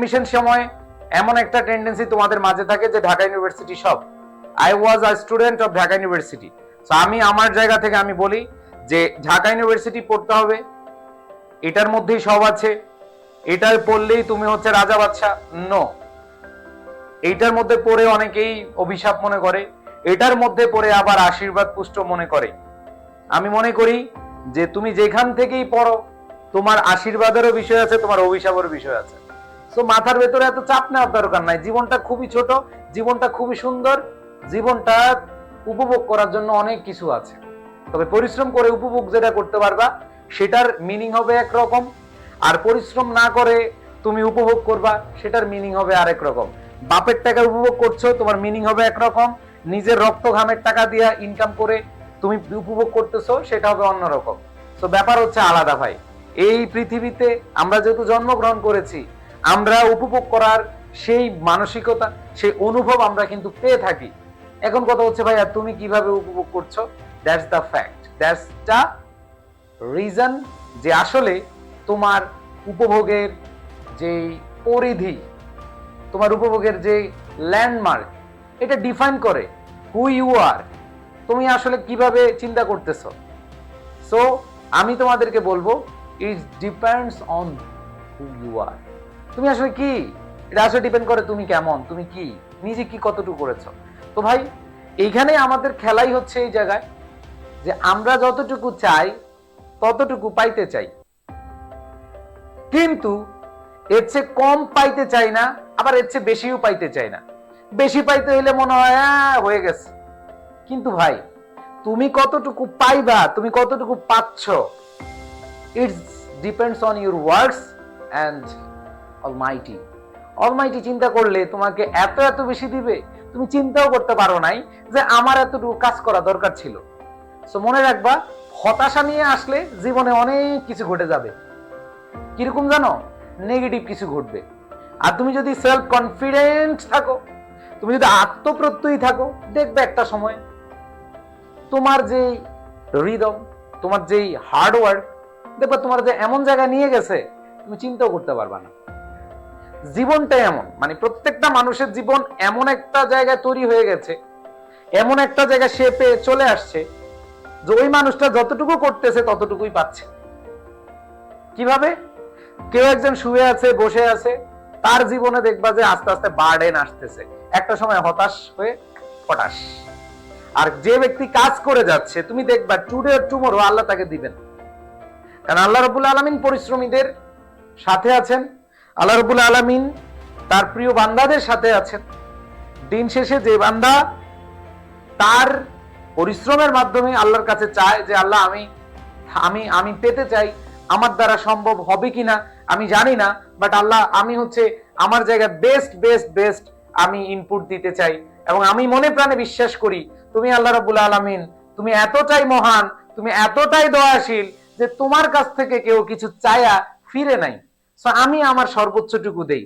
Admission সময় এমন একটা টেন্ডেন্সি তোমাদের মাঝে থাকে যে ঢাকা ইউনিভার্সিটি সব I was a student of Dhaka university so আমি আমার জায়গা থেকে আমি বলি যে ঢাকা ইউনিভার্সিটি পড়তে হবে, এটার মধ্যেই সব আছে। এটার পড়লেই তুমি হচ্ছে রাজা বাচ্চা নো এইটার মধ্যে পড়ে অনেকেই অভিশাপ মনে করে, এটার মধ্যে পড়ে আবার আশীর্বাদ পুষ্ট মনে করে। আমি মনে করি যে তুমি যেখান থেকেই পড়ো, তোমার আশীর্বাদেরও বিষয় আছে, তোমার অভিশাপের বিষয় আছে। সো মাথার ভেতরে এত চাপ নেওয়ার দরকার নাই। জীবনটা খুবই ছোট, জীবনটা খুবই সুন্দর, জীবনটা উপভোগ করার জন্য অনেক কিছু আছে। তবে পরিশ্রম করে উপভোগ যেটা করতে পারবা, সেটার মিনিং হবে একরকম। আর পরিশ্রম না করে তুমি উপভোগ করবা, সেটার মিনিং হবে আরেক রকম বাপের টাকা উপভোগ করছ, তোমার মিনিং হবে একরকম। নিজের রক্ত ঘামের টাকা দিয়া ইনকাম করে তুমি উপভোগ করতেছো, সেটা হবে অন্যরকম। তো ব্যাপার হচ্ছে আলাদা ভাই। এই পৃথিবীতে আমরা যেহেতু জন্মগ্রহণ করেছি আমরা উপভোগ করার সেই মানসিকতা, সেই অনুভব আমরা কিন্তু পেয়ে থাকি। এখন কথা হচ্ছে, ভাইয়া, তুমি কীভাবে উপভোগ করছ? That's the fact that's the reason যে আসলে তোমার উপভোগের যে পরিধি, তোমার উপভোগের যে ল্যান্ডমার্ক এটা ডিফাইন করে হু ইউ আর তুমি আসলে কীভাবে চিন্তা করতেছ? সো আমি তোমাদেরকে বলব it depends on who you are তুমি আসলে কি? এটা আসলে ডিপেন্ড করে তুমি কেমন তুমি কি? নিজে কি কতটুকু করেছ? তো ভাই এইখানে আমাদের খেলাই হচ্ছে এই জায়গায় যে আমরা যতটুকু চাই ততটুকু পাইতে চাই। কিন্তু এর চেয়ে কম পাইতে চাই না আবার এর চেয়ে বেশিও পাইতে চাই না। বেশি পাইতে হইলে মনে হয় "আহ, হয়ে গেছে। কিন্তু ভাই তুমি কতটুকু পাইবা তুমি কতটুকু পাচ্ছ it's depends on your works and almighty almighty চিন্তা করলে তোমাকে এত এত বেশি দিবে, তুমি চিন্তাও করতে পারো নাই যে আমার এতটুকু কাজ করা দরকার ছিল। সো মনে রাখবা, হতাশা নিয়ে আসলে জীবনে অনেক কিছু ঘটে যাবে। কীরকম জানো? নেগেটিভ কিছু ঘটবে। আর তুমি যদি সেলফ কনফিডেন্ট থাকো, তুমি যদি আত্মপ্রত্যয়ী থাকো, দেখবে একটা সময়, তোমার যে রিদম তোমার যেই হার্ড ওয়ার্ক দেখবে তোমার যে এমন জায়গায় নিয়ে গেছে, তুমি চিন্তাও করতে পারবা না। জীবনটাই এমন। মানে প্রত্যেকটা মানুষের জীবন এমন একটা জায়গায় তৈরি হয়ে গেছে, এমন একটা জায়গায় সে পেয়ে চলে আসছে যে ওই মানুষটা যতটুকু করতেছে ততটুকুই পাচ্ছে। কীভাবে? কেউ একজন শুয়ে আছে, বসে আছে, তার জীবনে দেখবা যে আস্তে আস্তে বার্ডেন আসতেছে। একটা সময় হতাশ হয়ে হতাশ। আর যে ব্যক্তি কাজ করে যাচ্ছে, তুমি দেখবা টুডে টুমোরো আল্লাহ তাকে দিবেন। কারণ আল্লাহ রবুল আলমিন পরিশ্রমীদের সাথে আছেন আল্লাহ রবুল আলমিন তার প্রিয় বান্দাদের সাথে আছেন। দিন শেষে যে বান্দা তার পরিশ্রমের মাধ্যমে আল্লাহর কাছে চায় যে, আল্লাহ, আমি আমি আমি পেতে চাই, আমার দ্বারা সম্ভব হবে কিনা, আমি জানি না বাট আল্লাহ, আমি হচ্ছে আমার জায়গায় বেস্ট বেস্ট বেস্ট আমি ইনপুট দিতে চাই। এবং আমি মনে প্রাণে বিশ্বাস করি, তুমি আল্লাহ রাবুল আলামিন, তুমি এতটাই মহান, তুমি এতটাই দয়াশীল যে তোমার কাছ থেকে কেউ কিছু চায়া ফিরে নাই। সো আমি আমার সর্বোচ্চটুকু দেই।